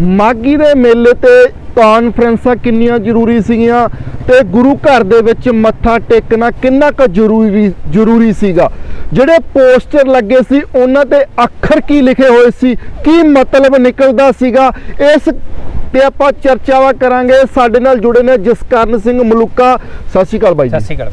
ਮਾਗੀ ਦੇ ਮੇਲੇ ਤੇ ਕਾਨਫਰੰਸਾਂ ਕਿੰਨੀਆਂ ਜ਼ਰੂਰੀ ਸੀਗੀਆਂ ਤੇ ਗੁਰੂ ਘਰ ਦੇ ਵਿੱਚ ਮੱਥਾ ਟੇਕਣਾ ਕਿੰਨਾ ਕੁ ਜ਼ਰੂਰੀ ਜ਼ਰੂਰੀ ਸੀਗਾ। ਜਿਹੜੇ ਪੋਸਟਰ ਲੱਗੇ ਸੀ, ਉਹਨਾਂ ਤੇ ਅੱਖਰ ਕੀ ਲਿਖੇ ਹੋਏ ਸੀ, ਕੀ ਮਤਲਬ ਨਿਕਲਦਾ ਸੀਗਾ, ਇਸ ਤੇ ਆਪਾਂ ਚਰਚਾਵਾ ਕਰਾਂਗੇ। ਸਾਡੇ ਨਾਲ ਜੁੜੇ ਨੇ ਜਸਕਰਨ ਸਿੰਘ ਮਲੂਕਾ। ਸਤਿ ਸ਼੍ਰੀ ਅਕਾਲ ਬਾਈ ਸਤਿ ਸ਼੍ਰੀ ਅਕਾਲ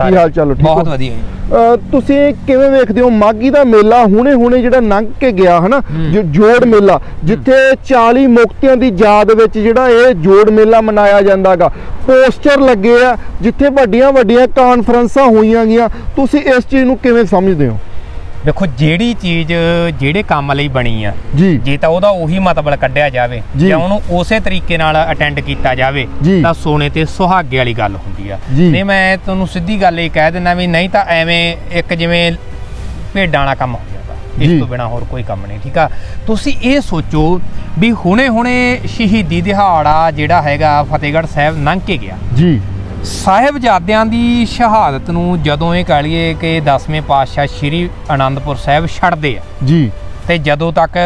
ਕੀ ਹਾਲ ਚਾਲ ਠੀਕ ਬਹੁਤ? ਵਧੀਆ ਜੀ। ਤੁਸੀਂ ਕਿਵੇਂ ਵੇਖਦੇ ਹੋ? ਮਾਗੀ ਦਾ ਮੇਲਾ ਹੁਣੇ ਹੁਣੇ ਜਿਹੜਾ ਲੰਘ ਕੇ ਗਿਆ ਹਨਾ? ਜੋ ਜੋੜ ਮੇਲਾ ਜਿੱਥੇ 40 ਮੁਕਤਿਆਂ ਦੀ ਯਾਦ ਵਿੱਚ ਜਿਹੜਾ ਇਹ ਜੋੜ ਮੇਲਾ ਮਨਾਇਆ ਜਾਂਦਾਗਾ ਪੋਸਟਰ ਲੱਗੇ ਆ ਜਿੱਥੇ ਵੱਡੀਆਂ ਵੱਡੀਆਂ ਕਾਨਫਰੰਸਾਂ ਹੋਈਆਂ ਗਈਆਂ। ਤੁਸੀਂ ਇਸ ਚੀਜ਼ ਨੂੰ ਕਿਵੇਂ ਸਮਝਦੇ ਹੋ? ਦੇਖੋ ਜਿਹੜੀ ਚੀਜ਼ ਜਿਹੜੇ ਕੰਮ ਲਈ ਬਣੀ ਆ ਜੀ ਜੇ ਤਾਂ ਉਹਦਾ ਉਹੀ ਮਤਲਬ ਕੱਢਿਆ ਜਾਵੇ ਜੀ। ਉਹਨੂੰ ਉਸੇ ਤਰੀਕੇ ਨਾਲ ਅਟੈਂਡ ਕੀਤਾ ਜਾਵੇ। ਤਾਂ ਸੋਨੇ ਤੇ ਸੁਹਾਗੇ ਵਾਲੀ ਗੱਲ ਹੁੰਦੀ ਆ। ਨਹੀਂ ਮੈਂ ਤੁਹਾਨੂੰ ਸਿੱਧੀ ਗੱਲ ਇਹ ਕਹਿ ਦਿੰਦਾ ਵੀ ਨਹੀਂ ਤਾਂ ਐਵੇਂ ਇੱਕ ਜਿਵੇਂ ਭੇਡਾਂ ਵਾਲਾ ਕੰਮ ਹੋ ਜਾਂਦਾ। ਇਸ ਤੋਂ ਬਿਨਾ ਹੋਰ ਕੋਈ ਕੰਮ ਨਹੀਂ ਠੀਕ ਆ ਤੁਸੀਂ ਇਹ ਸੋਚੋ ਵੀ ਹੁਣੇ ਹੁਣੇ ਸ਼ਹੀਦੀ ਦਿਹਾੜਾ ਜਿਹੜਾ ਹੈਗਾ ਫਤਿਹਗੜ੍ਹ ਸਾਹਿਬ ਲੰਘ ਕੇ ਗਿਆ ਜੀ ਸਾਹਿਬਜ਼ਾਦਿਆਂ ਦੀ ਸ਼ਹਾਦਤ ਨੂੰ ਜਦੋਂ ਇਹ ਕਹ ਲਈਏ ਕਿ 10ਵੇਂ ਪਾਤਸ਼ਾਹ ਸ੍ਰੀ ਆਨੰਦਪੁਰ ਸਾਹਿਬ ਛੱਡਦੇ ਆ। ਜੀ। ਤੇ ਜਦੋਂ ਤੱਕ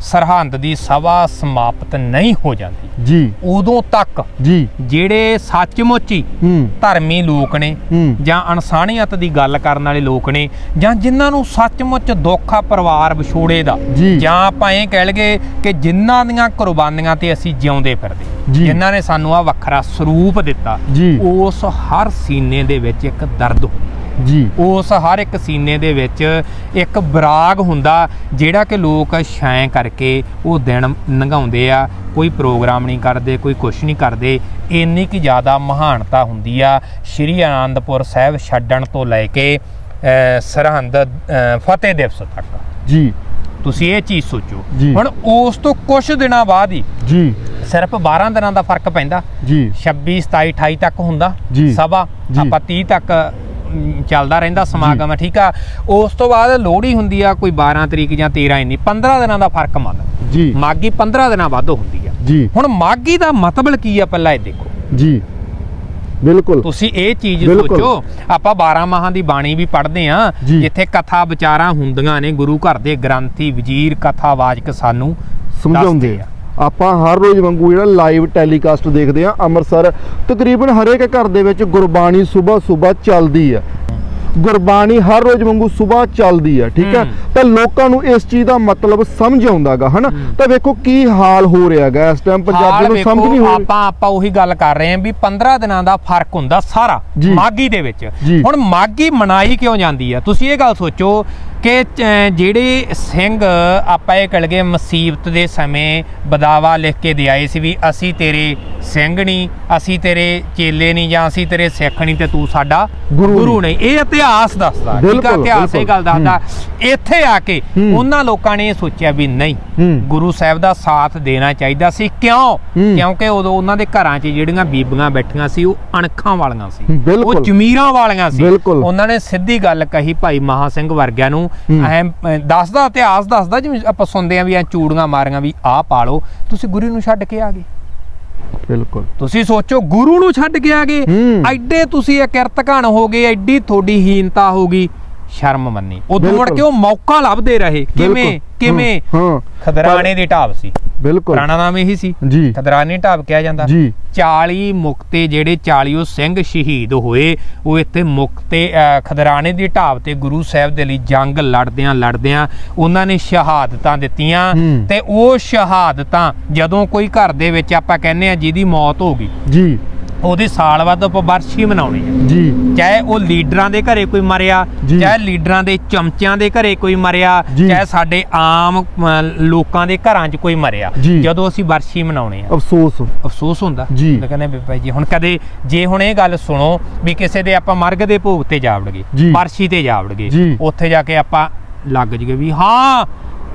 ਸਰਹੰਦ ਦੀ ਸਭਾ ਸਮਾਪਤ ਨਹੀਂ ਹੋ ਜਾਂਦੀ। ਜੀ। ਉਦੋਂ ਤੱਕ ਜੀ। ਜਿਹੜੇ ਸੱਚਮੁੱਚ ਹੀ ਹੂੰ। ਧਰਮੀ ਲੋਕ ਨੇ ਹੂੰ। ਜਾਂ ਇਨਸਾਨੀਅਤ ਦੀ ਗੱਲ ਕਰਨ ਵਾਲੇ ਲੋਕ ਨੇ ਜਾਂ ਜਿਨ੍ਹਾਂ ਨੂੰ ਸੱਚਮੁੱਚ ਦੁੱਖ ਆ ਪਰਿਵਾਰ ਵਿਛੋੜੇ ਦਾ ਜੀ। ਜਾਂ ਆਪਾਂ ਇਹ ਕਹਿ ਲਈਏ ਕਿ ਜਿਨ੍ਹਾਂ ਦੀਆਂ ਕੁਰਬਾਨੀਆਂ ਤੇ ਅਸੀਂ ਜਿਉਂਦੇ ਫਿਰਦੇ। ਜੀ। ਜਿਨ੍ਹਾਂ ਨੇ ਸਾਨੂੰ ਆ ਵੱਖਰਾ ਸਰੂਪ ਦਿੱਤਾ ਜੀ। ਉਸ ਹਰ ਸੀਨੇ ਦੇ ਵਿੱਚ ਇੱਕ ਦਰਦ ਹੁੰਦਾ ਜੀ। ਉਸ ਹਰ ਇੱਕ ਸੀਨੇ ਦੇ ਵਿੱਚ ਇੱਕ ਬਰਾਗ ਹੁੰਦਾ ਜਿਹੜਾ ਕਿ ਲੋਕ ਛਾਂ ਕਰਕੇ ਉਹ ਦਿਨ ਲੰਘਾਉਂਦੇ ਆ ਕੋਈ ਪ੍ਰੋਗਰਾਮ ਨਹੀਂ ਕਰਦੇ ਕੋਈ ਕੁਝ ਨਹੀਂ ਕਰਦੇ ਇੰਨੀ ਕਿ ਜ਼ਿਆਦਾ ਮਹਾਨਤਾ ਹੁੰਦੀ ਆ। ਸ਼੍ਰੀ ਆਨੰਦਪੁਰ ਸਾਹਿਬ ਛੱਡਣ ਤੋਂ ਲੈ ਕੇ ਸਰਹੰਦ ਫਤਿਹ ਦਿਵਸ ਤੱਕ। ਜੀ। ਤੁਸੀਂ ਇਹ ਚੀਜ਼ ਸੋਚੋ। ਹੁਣ ਉਸ ਤੋਂ ਕੁਝ ਦਿਨਾਂ ਬਾਅਦ ਹੀ ਜੀ। ਸਿਰਫ 12 ਦਿਨਾਂ ਦਾ ਫ਼ਰਕ ਪੈਂਦਾ। ਜੀ। 26 27 28 ਤੱਕ ਹੁੰਦਾ। ਸਭਾ। ਆਪਾਂ 30 ਤੱਕ ਚੱਲਦਾ ਰਹਿੰਦਾ ਸਮਾਗਮ ਠੀਕ ਆ? ਉਸ ਤੋਂ ਬਾਅਦ ਲੋਹੜੀ ਹੁੰਦੀ ਆ ਕੋਈ 12 ਤਰੀਕ ਜਾਂ 13 ਇੰਨੀ 15 ਦਿਨਾਂ ਦਾ ਫ਼ਰਕ ਮੰਨ। ਜੀ। ਮਾਗੀ 15 ਦਿਨਾਂ ਬਾਅਦ ਹੁੰਦੀ ਆ। ਜੀ। ਹੁਣ ਮਾਗੀ ਦਾ ਮਤਲਬ ਕੀ ਆ ਪਹਿਲਾਂ ਇਹ ਦੇਖੋ। ਜੀ। ਬਿਲਕੁਲ। ਤੁਸੀਂ ਇਹ ਚੀਜ਼। ਸੋਚੋ ਆਪਾਂ 12 ਮਾਹਾਂ ਦੀ ਬਾਣੀ ਵੀ ਪੜ੍ਹਦੇ ਆ। ਜਿੱਥੇ ਕਥਾ ਵਿਚਾਰਾਂ ਹੁੰਦੀਆਂ ਨੇ ਗੁਰੂ ਘਰ ਦੇ ਗ੍ਰੰਥੀ ਵਜ਼ੀਰ ਕਥਾਵਾਚਕ ਸਾਨੂੰ ਸਮਝਾਉਂਦੇ ਆ। ਆਪਾਂ ਹਰ ਰੋਜ਼ ਵਾਂਗੂ ਜਿਹੜਾ ਲਾਈਵ ਟੈਲੀਕਾਸਟ ਦੇਖਦੇ ਆ ਅੰਮ੍ਰਿਤਸਰ ਤਕਰੀਬਨ ਹਰੇਕ ਘਰ ਦੇ ਵਿੱਚ ਗੁਰਬਾਣੀ ਸਵੇਰ ਸਵੇਰ ਚੱਲਦੀ ਆ ਗੁਰਬਾਣੀ ਹਰ ਰੋਜ਼ ਵਾਂਗੂ ਸਵੇਰ ਚੱਲਦੀ ਆ ਠੀਕ ਹੂੰ। ਤਾਂ ਲੋਕਾਂ ਨੂੰ ਇਸ ਚੀਜ਼ ਦਾ ਮਤਲਬ ਸਮਝ ਆਉਂਦਾਗਾ ਹਨਾ? ਤਾਂ ਵੇਖੋ ਕੀ ਹਾਲ ਹੋ ਰਿਹਾਗਾ ਇਸ ਟਾਈਮ ਪੰਜਾਬੀ ਨੂੰ ਸਮਝ ਨਹੀਂ ਹੋ ਰਹੀ। ਆਪਾਂ ਆਪਾਂ ਉਹੀ ਗੱਲ ਕਰ ਰਹੇ ਹਾਂ ਵੀ 15 ਦਿਨਾਂ ਦਾ ਫ਼ਰਕ ਹੁੰਦਾ ਸਾਰਾ। ਮਾਗੀ ਦੇ ਵਿੱਚ। ਹੁਣ ਮਾਗੀ ਮਨਾਈ ਕਿਉਂ ਜਾਂਦੀ ਆ ਤੁਸੀਂ ਇਹ ਗੱਲ ਸੋਚੋ ਕਿ ਜਿਹੜੇ ਸਿੰਘ ਆਪਾਂ ਇਹ ਕਹ ਲਗੇ ਮੁਸੀਬਤ ਦੇ ਸਮੇਂ ਬਦਾਵਾ ਲਿਖ ਕੇ ਦੇ ਆਏ ਸੀ ਵੀ ਅਸੀਂ ਤੇਰੇ ਸਿੰਘ ਨਹੀਂ ਅਸੀਂ ਤੇਰੇ ਚੇਲੇ ਨਹੀਂ ਜਾਂ ਅਸੀਂ ਤੇਰੇ ਸਿੱਖ ਨਹੀਂ ਤੇ ਤੂੰ ਸਾਡਾ ਗੁਰੂ ਨਹੀਂ ਇਹ ਇਤਿਹਾਸ ਦੱਸਦਾ ਠੀਕ ਆ ਇਤਿਹਾਸ ਇਹ ਗੱਲ। ਦੱਸਦਾ ਇੱਥੇ ਆ ਕੇ। ਉਹਨਾਂ ਲੋਕਾਂ ਨੇ ਇਹ ਸੋਚਿਆ ਵੀ ਨਹੀਂ ਗੁਰੂ ਸਾਹਿਬ ਦਾ ਸਾਥ ਦੇਣਾ ਚਾਹੀਦਾ ਸੀ ਕਿਉਂ। ਕਿਉਂਕਿ ਉਦੋਂ ਉਹਨਾਂ ਦੇ ਘਰਾਂ 'ਚ ਜਿਹੜੀਆਂ ਬੀਬੀਆਂ ਬੈਠੀਆਂ ਸੀ ਉਹ ਅਣਖਾਂ ਵਾਲੀਆਂ ਸੀ। ਉਹ ਜ਼ਮੀਰਾਂ ਵਾਲੀਆਂ ਸੀ। ਉਹਨਾਂ ਨੇ ਸਿੱਧੀ ਗੱਲ ਕਹੀ ਭਾਈ ਮਹਾ ਸਿੰਘ ਵਰਗਿਆਂ ਨੂੰ ਐ ਦੱਸਦਾ ਇਤਿਹਾਸ ਦੱਸਦਾ ਜਿਵੇਂ ਆਪਾਂ ਸੁਣਦੇ ਆਂ ਵੀ ਐ ਚੂੜੀਆਂ ਮਾਰੀਆਂ ਵੀ ਆਹ ਪਾਲੋ ਤੁਸੀਂ ਗੁਰੂ ਨੂੰ ਛੱਡ ਕੇ ਆ ਗਏ। ਬਿਲਕੁਲ। ਤੁਸੀਂ ਸੋਚੋ ਗੁਰੂ ਨੂੰ ਛੱਡ ਕੇ ਆ ਗਏ। ਐਡੇ ਤੁਸੀਂ ਕਿਰਤਕਣ ਹੋ ਗਏ ਐਡੀ ਤੁਹਾਡੀ ਹੀਨਤਾ ਹੋ ਗਈ। ਸ਼ਰਮ ਮੰਨੀ। ਉਦੋਂ ਮੁੜ। ਕੇ ਉਹ ਮੌਕਾ ਲੱਭਦੇ ਰਹੇ। ਕਿਵੇਂ। ਕਿਵੇਂ? ਹਾਂ। ਖਦਰਾਣੇ ਦੀ ਢਾਬ ਸੀ। ਬਿਲਕੁਲ। ਪੁਰਾਣਾ ਨਾਮ ਇਹੀ ਸੀ। ਜੀ। ਖਦਰਾਣੇ ਢਾਬ ਕਿਹਾ ਜਾਂਦਾ। ਜੀ। 40 ਮੁਕਤੇ ਜਿਹੜੇ 40 ਉਹ ਸਿੰਘ ਸ਼ਹੀਦ ਹੋਏ ਉਹ ਇੱਥੇ ਮੁਕਤੇ ਖਦਰਾਣੇ ਦੀ ਢਾਬ ਤੇ ਗੁਰੂ ਸਾਹਿਬ ਦੇ ਲਈ ਜੰਗ ਲੜਦਿਆਂ ਲੜਦਿਆਂ ਉਹਨਾਂ ਨੇ ਸ਼ਹਾਦਤਾਂ ਦਿੱਤੀਆਂ। ਤੇ ਉਹ ਸ਼ਹਾਦਤਾਂ ਜਦੋਂ ਕੋਈ ਘਰ ਦੇ ਵਿੱਚ ਆਪਾਂ ਕਹਿੰਦੇ ਆ ਜਿਹਦੀ ਮੌਤ ਹੋ ਗਈ ਜੀ। ਉਹਦੀ ਸਾਲ ਬਾਅਦ ਆਪਾਂ ਬਰਸ਼ੀ ਮਨਾਉਣੀ ਹੈ ਜੀ ਚਾਹੇ ਉਹ ਲੀਡਰਾਂ ਦੇ ਘਰੇ ਕੋਈ ਮਰਿਆ ਜੀ। ਚਾਹੇ ਲੀਡਰਾਂ ਦੇ ਚਮਚਿਆਂ ਦੇ ਘਰੇ ਕੋਈ ਮਰਿਆ ਜੀ। ਚਾਹੇ ਸਾਡੇ ਆਮ ਲੋਕਾਂ ਦੇ ਘਰਾਂ 'ਚ ਕੋਈ ਮਰਿਆ ਜੀ। ਜਦੋਂ ਅਸੀਂ ਬਰਸ਼ੀ ਮਨਾਉਣੇ ਆ ਅਫਸੋਸ ਅਫਸੋਸ ਹੁੰਦਾ ਜੀ। ਮੈਂ ਕਹਿੰਦੇ ਵੀ ਭਾਈ ਜੀ ਹੁਣ ਕਦੇ ਜੇ ਹੁਣ ਇਹ ਗੱਲ ਸੁਣੋ ਵੀ ਕਿਸੇ ਦੇ ਆਪਾਂ ਮਰਗ ਦੇ ਭੋਗ ਤੇ ਜਾਵੜਗੇ ਜੀ। ਪਰਸ਼ੀ ਤੇ ਜਾਵੜਗੇ ਜੀ। ਉੱਥੇ ਜਾ ਕੇ ਆਪਾਂ ਲੱਗ ਜਗੇ ਵੀ ਹਾਂ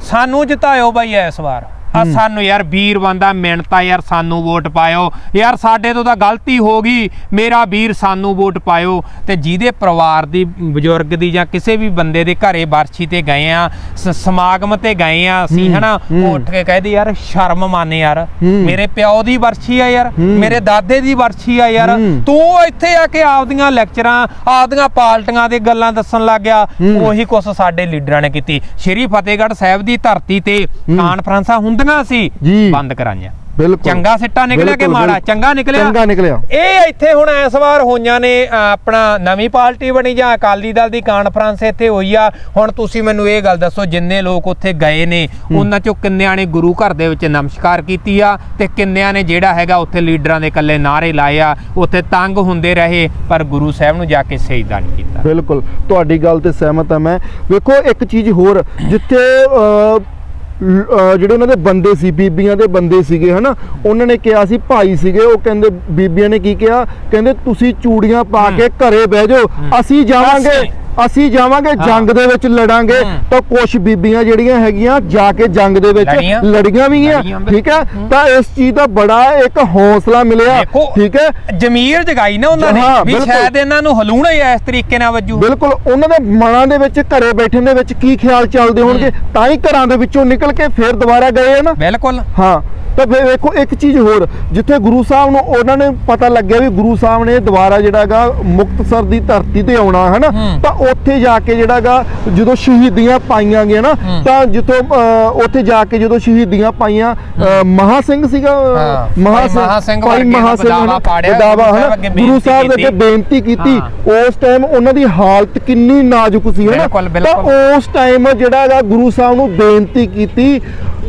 ਸਾਨੂੰ ਜਿਤਾਇਓ ਬਾਈ ਇਸ ਵਾਰ ਆ ਸਾਨੂੰ ਯਾਰ ਵੀਰ ਬੰਦਾ ਮਿਹਨਤਾ ਯਾਰ ਸਾਨੂੰ ਵੋਟ ਪਾਇਓ। ਯਾਰ ਸਾਡੇ ਤੋਂ ਤਾਂ ਗਲਤੀ ਹੋ ਗਈ। ਮੇਰਾ ਵੀਰ ਸਾਨੂੰ ਵੋਟ ਪਾਇਓ। ਤੇ ਜਿਹਦੇ ਪਰਿਵਾਰ ਦੀ ਬਜ਼ੁਰਗ ਦੀ ਜਾਂ ਕਿਸੇ ਵੀ ਬੰਦੇ ਦੇ ਘਰੇ ਬਰਛੀ ਤੇ ਗਏ ਆ ਸਮਾਗਮ ਤੇ ਗਏ ਆ ਅਸੀਂ ਹਨਾ ਉੱਠ ਕੇ ਕਹਦੇ ਯਾਰ ਸ਼ਰਮ ਮੰਨ ਯਾਰ। ਮੇਰੇ ਪਿਓ ਦੀ ਵਰਛੀ ਆ ਯਾਰ। ਮੇਰੇ ਦਾਦੇ ਦੀ ਵਰਛੀ ਆ ਯਾਰ। ਤੂੰ ਇੱਥੇ ਆ ਕੇ ਆਪਦੀਆਂ ਲੈਕਚਰਾਂ ਆਪਦੀਆਂ ਪਾਰਟੀਆਂ ਦੇ ਗੱਲਾਂ ਦੱਸਣ ਲੱਗ ਗਿਆ। ਉਹੀ ਕੁਛ ਸਾਡੇ ਲੀਡਰਾਂ ਨੇ ਕੀਤੀ। ਸ਼੍ਰੀ ਫਤਿਹਗੜ੍ਹ ਸਾਹਿਬ ਦੀ ਧਰਤੀ ਤੇ ਕਾਨਫਰੰਸਾਂ ਹੁੰਦੀਆਂ ਹੁੰਦੀਆਂ ਸੀ ਜੀ। ਬੰਦ ਕਰਾਈਆਂ। ਬਿਲਕੁਲ। ਚੰਗਾ ਸਿੱਟਾ ਨਿਕਲਿਆ ਕਿ ਬਿਲਕੁਲ, ਮਾੜਾ? ਬਿਲਕੁਲ। ਚੰਗਾ ਨਿਕਲਿਆ? ਚੰਗਾ ਨਿਕਲਿਆ। ਇਹ ਇੱਥੇ ਹੁਣ ਇਸ ਵਾਰ ਹੋਈਆਂ ਨੇ ਆਪਣਾ ਨਵੀਂ ਪਾਰਟੀ ਬਣੀ ਜਾਂ ਅਕਾਲੀ ਦਲ ਦੀ ਕਾਨਫਰੰਸ ਇੱਥੇ ਹੋਈ ਆ। ਹੁਣ ਤੁਸੀਂ ਮੈਨੂੰ ਇਹ ਗੱਲ ਦੱਸੋ ਜਿੰਨੇ ਲੋਕ ਉੱਥੇ ਗਏ ਨੇ ਉਹਨਾਂ ਚੋਂ ਕਿੰਨਿਆਂ ਨੇ ਗੁਰੂ ਘਰ ਦੇ ਵਿੱਚ ਨਮਸਕਾਰ ਕੀਤੀ ਆ ਤੇ ਕਿੰਨਿਆਂ ਨੇ ਜਿਹੜਾ ਹੈਗਾ ਉੱਥੇ ਲੀਡਰਾਂ ਦੇ ਇਕੱਲੇ ਨਾਰੇ ਲਾਏ ਆ ਉੱਥੇ ਤੰਗ ਹੁੰਦੇ ਰਹੇ ਪਰ ਗੁਰੂ ਸਾਹਿਬ ਨੂੰ ਜਾ ਕੇ ਸਜਦਾ ਨਹੀਂ ਕੀਤਾ। ਬਿਲਕੁਲ। ਤੁਹਾਡੀ ਗੱਲ ਤੇ ਸਹਿਮਤ ਹਾਂ ਮੈਂ। ਵੇਖੋ ਇੱਕ ਚੀਜ਼ ਹੋਰ ਜਿੱਥੇ ਅਹ, ਜਿਹੜੇ ਉਹਨਾਂ ਦੇ ਬੰਦੇ ਸੀ ਬੀਬੀਆਂ ਦੇ ਬੰਦੇ ਸੀਗੇ ਹਨਾ? ਉਹਨਾਂ ਨੇ ਕਿਹਾ ਸੀ ਭਾਈ ਸੀਗੇ ਉਹ ਕਹਿੰਦੇ ਬੀਬੀਆਂ ਨੇ ਕੀ ਕਿਹਾ? ਕਹਿੰਦੇ ਤੁਸੀਂ ਚੂੜੀਆਂ ਪਾ ਕੇ ਘਰੇ ਬਹਿ ਜਾਓ ਅਸੀਂ ਜਾਵਾਂਗੇ। ਅਸੀਂ। ਜਾਵਾਂਗੇ। ਜੰਗ ਦੇ ਵਿੱਚ ਲੜਾਂਗੇ। ਤਾਂ ਕੁਝ ਬੀਬੀਆਂ ਜਿਹੜੀਆਂ ਹੈਗੀਆਂ ਜਾ ਕੇ ਜੰਗ ਦੇ ਵਿੱਚ ਲੜੀਆਂ। ਵੀ ਵੀ। ਠੀਕ ਹੈ ਤਾਂ ਇਸ ਚੀਜ਼ ਦਾ ਬੜਾ ਇੱਕ ਹੌਸਲਾ ਮਿਲਿਆ ਠੀਕ ਹੈ ਜ਼ਮੀਰ ਜਗਾਈ ਨਾ ਉਹਨਾਂ ਨੇ ਵੀ। ਸ਼ਾਇਦ ਇਹਨਾਂ ਨੂੰ ਹਲੂਣਾ ਹੀ ਇਸ ਤਰੀਕੇ ਨਾਲ ਵੱਜੂ ਬਿਲਕੁਲ ਉਹਨਾਂ ਦੇ ਮਨਾਂ ਦੇ ਵਿੱਚ ਘਰੇ ਬੈਠਣ ਦੇ ਵਿੱਚ ਕੀ ਖਿਆਲ ਚੱਲਦੇ ਹੋਣਗੇ ਤਾਂ ਹੀ ਘਰਾਂ ਦੇ ਵਿੱਚੋਂ ਨਿਕਲ ਕੇ ਫੇਰ ਦੁਬਾਰਾ ਗਏ ਆ ਨਾ ਬਿਲਕੁਲ ਹਾਂ ਤਾਂ ਫਿਰ ਵੇਖੋ ਇੱਕ ਚੀਜ਼ ਹੋਰ ਜਿੱਥੇ ਗੁਰੂ ਸਾਹਿਬ ਨੂੰ ਉਹਨਾਂ ਨੇ ਪਤਾ ਲੱਗਿਆ ਵੀ ਗੁਰੂ ਸਾਹਿਬ ਨੇ ਦੁਬਾਰਾ ਜਿਹੜਾਗਾ ਮੁਕਤਸਰ ਦੀ ਧਰਤੀ ਤੇ ਆਉਣਾ ਹੈ ਨਾ ਹੂੰ। ਤਾਂ ਉੱਥੇ ਜਾ ਕੇ ਜਿਹੜਾਗਾ ਜਦੋਂ ਸ਼ਹੀਦੀਆਂ ਪਾਈਆਂ ਗਿਆ ਨਾ। ਤਾਂ ਜਿੱਥੋਂ ਉੱਥੇ ਜਾ ਕੇ ਜਦੋਂ ਸ਼ਹੀਦੀਆਂ ਪਾਈਆਂ ਮਹਾ ਸਿੰਘ ਸੀਗਾ ਮਹਾ ਸਿੰਘ ਭਾਈ ਮਹਾਂ ਸਿੰਘ ਬਦਾਵਾ ਹਨਾ, ਗੁਰੂ ਸਾਹਿਬ ਹਨਾ, ਦੇ ਅੱਗੇ ਬੇਨਤੀ ਕੀਤੀ ਉਸ ਟਾਈਮ ਉਹਨਾਂ ਦੀ ਹਾਲਤ ਕਿੰਨੀ ਨਾਜ਼ੁਕ ਸੀ ਹੈ ਨਾ ਬਿਲਕੁਲ, ਤਾਂ। ਉਸ ਟਾਈਮ ਜਿਹੜਾ ਹੈਗਾ ਗੁਰੂ ਸਾਹਿਬ ਨੂੰ ਬੇਨਤੀ ਕੀਤੀ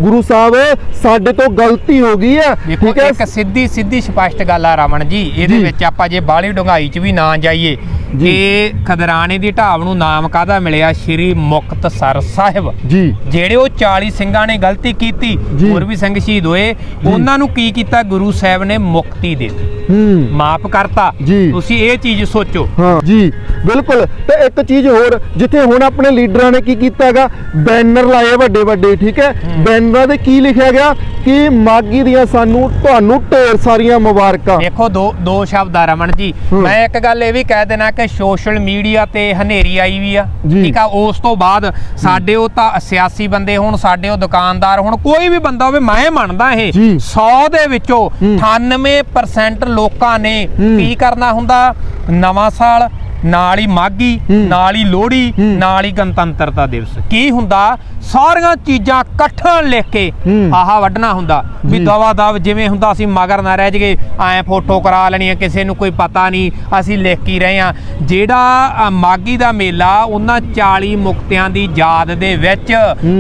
ਗੁਰੂ ਸਾਹਿਬ ਸਾਡੇ ਤੋਂ ਗਲਤੀ ਹੋ ਗਈ ਹੈ ਠੀਕ ਹੈ ਇੱਕ ਸਿੱਧੀ ਸਿੱਧੀ ਸਪਸ਼ਟ ਗੱਲ ਆ ਰਮਨ ਜੀ ਇਹਦੇ। ਵਿੱਚ ਆਪਾਂ ਜੇ ਬਾਲੀ ਡੁੰਗਾਈ ਚ ਵੀ ਨਾ ਜਾਈਏ। ਕਿ ਖਦਰਾਣੇ ਦੀ ਢਾਬ ਨੂੰ ਨਾਮ ਕਾਹਦਾ ਮਿਲਿਆ? ਸ਼੍ਰੀ ਮੁਕਤਸਰ ਸਾਹਿਬ। ਜੀ। ਜਿਹੜੇ ਉਹ 40 ਸਿੰਘਾਂ ਨੇ ਗਲਤੀ ਕੀਤੀ। ਹੋਰ ਵੀ ਸਿੰਘ ਸ਼ਹੀਦ ਹੋਏ ਉਹਨਾਂ ਨੂੰ ਕੀ ਕੀਤਾ? ਗੁਰੂ ਸਾਹਿਬ ਨੇ ਮੁਕਤੀ ਦੇ ਦਿੱਤੀ। ਹੂੰ। ਮਾਫ ਕਰਤਾ। ਤੁਸੀਂ ਇਹ ਚੀਜ਼ ਸੋਚੋ। ਹਾਂ ਜੀ। ਬਿਲਕੁਲ। ਤੇ ਇੱਕ ਚੀਜ਼ ਹੋਰ ਜਿੱਥੇ ਹੁਣ ਆਪਣੇ ਲੀਡਰਾਂ ਨੇ ਕੀ ਕੀਤਾ ਹੈਗਾ ਬੈਨਰ ਲਾਏ ਵੱਡੇ ਵੱਡੇ ਠੀਕ ਹੈ? ਬੈਨਰਾਂ ਤੇ ਕੀ ਲਿਖਿਆ ਗਿਆ? ਕਿ ਮਾਗੀ ਦੀਆਂ ਸਾਨੂੰ ਤੁਹਾਨੂੰ ਢੇਰ ਸਾਰੀਆਂ ਮੁਬਾਰਕਾਂ ਦੇਖੋ ਦੋ ਦੋ ਸ਼ਬਦ ਆ ਰਮਨ ਜੀ। ਮੈਂ ਇੱਕ ਗੱਲ ਇਹ ਵੀ ਕਹਿ ਦੇਣਾ ਕਿ ਸੋਸ਼ਲ ਮੀਡੀਆ ਤੇ ਹਨੇਰੀ ਆਈ ਵੀ ਆ। ਠੀਕ ਆ ਉਸ ਤੋਂ ਬਾਅਦ ਸਾਡੇ ਉਹ ਤਾਂ ਸਿਆਸੀ ਬੰਦੇ ਹੋਣ ਸਾਡੇ ਉਹ ਦੁਕਾਨਦਾਰ ਹੋਣ ਕੋਈ ਵੀ ਬੰਦਾ ਹੋਵੇ ਮੈਂ ਮੰਨਦਾ ਇਹ ਜੀ। 100 ਦੇ ਵਿੱਚੋਂ ਹੂੰ। 98% ਲੋਕਾਂ ਨੇ। ਕੀ ਕਰਨਾ ਹੁੰਦਾ ਨਵਾਂ ਸਾਲ ਨਾਲ ਹੀ ਮਾਗੀ। ਨਾਲ ਹੀ ਲੋਹੜੀ। ਨਾਲ ਹੀ ਗਣਤੰਤਰਤਾ ਦਿਵਸ ਕੀ ਹੁੰਦਾ ਸਾਰੀਆਂ ਚੀਜ਼ਾਂ ਇਕੱਠਾਂ ਲਿਖ ਕੇ। ਆਹਾ ਵੱਢਣਾ ਹੁੰਦਾ ਵੀ। ਦਵਾ ਦਵ ਜਿਵੇਂ ਹੁੰਦਾ ਅਸੀਂ ਮਗਰ ਨਾ ਰਹਿ ਜਗੇ ਐ ਫੋਟੋ ਕਰਾ ਲੈਣੀ ਆ ਕਿਸੇ ਨੂੰ ਕੋਈ ਪਤਾ ਨਹੀਂ ਅਸੀਂ ਲਿਖ ਕੀ ਰਹੇ ਆ ਜਿਹੜਾ ਮਾਗੀ ਦਾ ਮੇਲਾ ਉਹਨਾਂ 40 ਮੁਕਤਿਆਂ ਦੀ ਯਾਦ ਦੇ ਵਿੱਚ।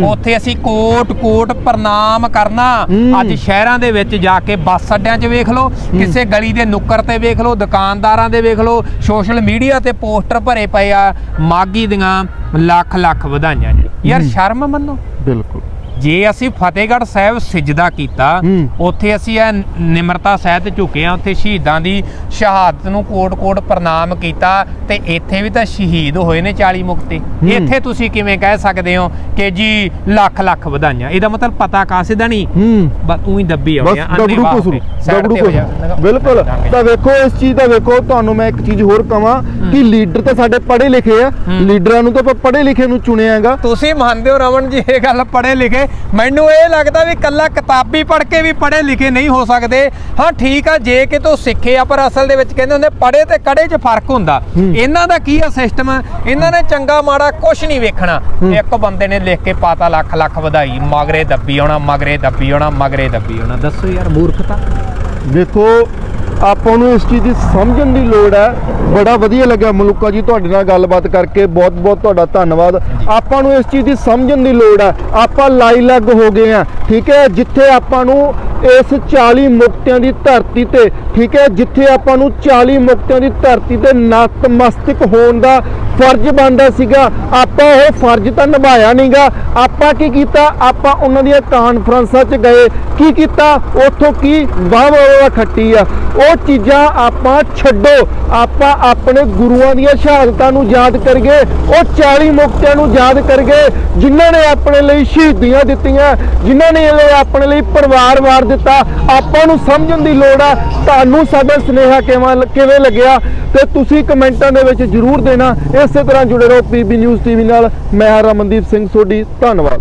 ਉੱਥੇ ਅਸੀਂ ਕੋਟ ਕੋਟ ਪ੍ਰਣਾਮ ਕਰਨਾ। ਅੱਜ ਸ਼ਹਿਰਾਂ ਦੇ ਵਿੱਚ ਜਾ ਕੇ ਬੱਸ ਅੱਡਿਆਂ 'ਚ ਵੇਖ ਲਓ ਕਿਸੇ ਗਲੀ ਦੇ ਨੁੱਕਰ ਤੇ ਵੇਖ ਲਓ ਦੁਕਾਨਦਾਰਾਂ ਦੇ ਵੇਖ ਲਓ ਸੋਸ਼ਲ ਮੀਡੀਆ ਤੇ ਪੋਸਟਰ ਭਰੇ ਪਏ ਆ ਮਾਗੀ ਦੀਆਂ ਲੱਖ ਲੱਖ ਵਧਾਈਆਂ ਜੀ ਯਾਰ। ਸ਼ਰਮ ਮੰਨੋ। ਬਿਲਕੁਲ। ਜੇ ਅਸੀਂ ਫਤਿਹਗੜ੍ਹ ਸਾਹਿਬ ਸਿਜਦਾ ਕੀਤਾ। ਉੱਥੇ ਅਸੀਂ ਇਹ ਨਿਮਰਤਾ ਸਹਿਤ ਝੁਕੇ ਆ ਉੱਥੇ ਸ਼ਹੀਦਾਂ ਦੀ ਸ਼ਹਾਦਤ ਨੂੰ ਕੋਟ-ਕੋਟ ਪ੍ਰਣਾਮ ਕੀਤਾ ਤੇ ਇੱਥੇ ਵੀ ਤਾਂ ਸ਼ਹੀਦ ਹੋਏ ਨੇ 40 ਮੁਕਤੇ। ਇੱਥੇ ਤੁਸੀਂ ਕਿਵੇਂ ਕਹਿ ਸਕਦੇ ਹੋ ਕਿ ਜੀ ਲੱਖ ਲੱਖ ਵਧਾਈਆਂ? ਇਹਦਾ ਮਤਲਬ ਪਤਾ ਕਾਸੇ ਦਾ ਨਹੀਂ? ਹੂੰ। ਬਸ ਉਹੀ ਦੱਬੀ ਬਸ ਆਉਂਦੇ ਆ ਅੰਨੇ ਦਬੜੂ ਵਾਹ ਕੁਸਰੂ ਤੇ side ਦਬੜੂ ਤੇ ਹੋ ਜਾ। ਕੁਸਰੂ ਬਿਲਕੁਲ। ਤਾਂ ਵੇਖੋ ਇਸ ਚੀਜ਼ ਦਾ ਵੇਖੋ ਤੁਹਾਨੂੰ ਮੈਂ ਇੱਕ ਚੀਜ਼ ਹੋਰ ਕਵਾਂ ਕਿ ਲੀਡਰ ਤਾਂ ਸਾਡੇ ਪੜ੍ਹੇ ਲਿਖੇ ਆ। ਲੀਡਰਾਂ ਨੂੰ ਤਾਂ ਆਪਾਂ ਪੜ੍ਹੇ ਲਿਖੇ ਨੂੰ ਚੁਣਿਆਗਾ ਤੁਸੀਂ ਮੰਨਦੇ ਹੋ ਰਮਨ ਜੀ ਇਹ ਗੱਲ ਪੜ੍ਹੇ ਲਿਖੇ ਮੈਨੂੰ ਇਹ ਲੱਗਦਾ ਵੀ ਕੱਲਾ ਕਿਤਾਬੀ ਪੜ੍ਹ ਕੇ ਵੀ ਪੜ੍ਹੇ ਲਿਖੇ ਨਹੀਂ ਹੋ ਸਕਦੇ। ਹਾਂ ਠੀਕ ਆ ਜੇ ਕਿਤੋਂ ਸਿੱਖੇ ਆ ਪਰ ਅਸਲ ਦੇ ਵਿੱਚ ਕਹਿੰਦੇ ਹੁੰਦੇ ਪੜ੍ਹੇ ਤੇ ਕੜੇ 'ਚ ਫ਼ਰਕ ਹੁੰਦਾ। ਇਹਨਾਂ ਦਾ ਕੀ ਆ ਸਿਸਟਮ ਇਹਨਾਂ ਨੇ ਚੰਗਾ ਮਾੜਾ ਕੁਝ ਨਹੀਂ ਵੇਖਣਾ। ਇੱਕ ਬੰਦੇ ਨੇ ਲਿਖ ਕੇ ਪਾਤਾ ਲੱਖ ਲੱਖ ਵਧਾਈ ਮਗਰੇ ਦੱਬੀ ਆਉਣਾ ਮਗਰੇ ਦੱਬੀ ਆਉਣਾ ਮਗਰੇ ਦੱਬੀ ਆਉਣਾ। ਦੱਸੋ ਯਾਰ ਮੂਰਖਤਾ। ਦੇਖੋ ਆਪਾਂ ਨੂੰ ਇਸ ਚੀਜ਼ ਦੀ ਸਮਝਣ ਦੀ ਲੋੜ ਹੈ। ਬੜਾ ਵਧੀਆ ਲੱਗਿਆ ਮਲੂਕਾ ਜੀ ਤੁਹਾਡੇ ਨਾਲ ਗੱਲਬਾਤ ਕਰਕੇ। ਬਹੁਤ ਬਹੁਤ ਤੁਹਾਡਾ ਧੰਨਵਾਦ। ਆਪਾਂ ਨੂੰ ਇਸ ਚੀਜ਼ ਦੀ ਸਮਝਣ ਦੀ ਲੋੜ ਹੈ। ਆਪਾਂ ਲਾਈ ਲੱਗ ਹੋ ਗਏ ਆ ਠੀਕ ਹੈ? ਜਿੱਥੇ ਆਪਾਂ ਨੂੰ ਇਸ 40 ਮੁਕਤਿਆਂ ਦੀ ਧਰਤੀ ਤੇ, ਠੀਕ ਹੈ, ਜਿੱਥੇ ਆਪਾਂ ਨੂੰ 40 ਮੁਕਤਿਆਂ ਦੀ ਧਰਤੀ ਤੇ ਨਤਮਸਤਕ ਹੋਣ ਦਾ ਫਰਜ਼ ਬਣਦਾ ਸੀਗਾ, ਆਪਾਂ ਉਹ ਫਰਜ਼ ਤਾਂ ਨਿਭਾਇਆ ਨਹੀਂਗਾ ਆਪਾਂ ਕੀ ਕੀਤਾ? ਆਪਾਂ ਉਹਨਾਂ ਦੀਆਂ ਕਾਨਫਰੰਸਾਂ 'ਚ ਗਏ। ਕੀ ਕੀਤਾ? ਉੱਥੋਂ ਕੀ? ਵਾਹ ਵਾਹ ਖੱਟੀ ਆ। ਉਹ ਚੀਜ਼ਾਂ ਆਪਾਂ ਛੱਡੋ। ਆਪਾਂ ਆਪਣੇ ਗੁਰੂਆਂ ਦੀਆਂ ਸ਼ਹਾਦਤਾਂ ਨੂੰ ਯਾਦ ਕਰੀਏ। ਉਹ 40 ਮੁਕਤਿਆਂ ਨੂੰ ਯਾਦ ਕਰੀਏ। ਜਿਨ੍ਹਾਂ ਨੇ ਆਪਣੇ ਲਈ ਸ਼ਹੀਦੀਆਂ ਦਿੱਤੀਆਂ, ਜਿਨ੍ਹਾਂ ਨੇ ਆਪਣੇ ਲਈ ਪਰਿਵਾਰ ਵਾਰ ਦਿੱਤਾ। ਆਪਾਂ ਨੂੰ ਸਮਝਣ ਦੀ ਲੋੜ ਆ। ਤੁਹਾਨੂੰ ਸਾਡਾ ਸੁਨੇਹਾ ਕਿਵੇਂ ਕਿਵੇਂ ਲੱਗਿਆ? ਤੇ ਤੁਸੀਂ ਕਮੈਂਟਾਂ ਦੇ ਵਿੱਚ ਜਰੂਰ ਦੇਣਾ। ਇਸੇ ਤਰ੍ਹਾਂ ਜੁੜੇ ਰਹੋ ਪੀਬੀ ਨਿਊਜ਼ ਟੀਵੀ ਨਾਲ। ਮੈਂ ਰਮਨਦੀਪ ਸਿੰਘ ਸੋਢੀ ਧੰਨਵਾਦ।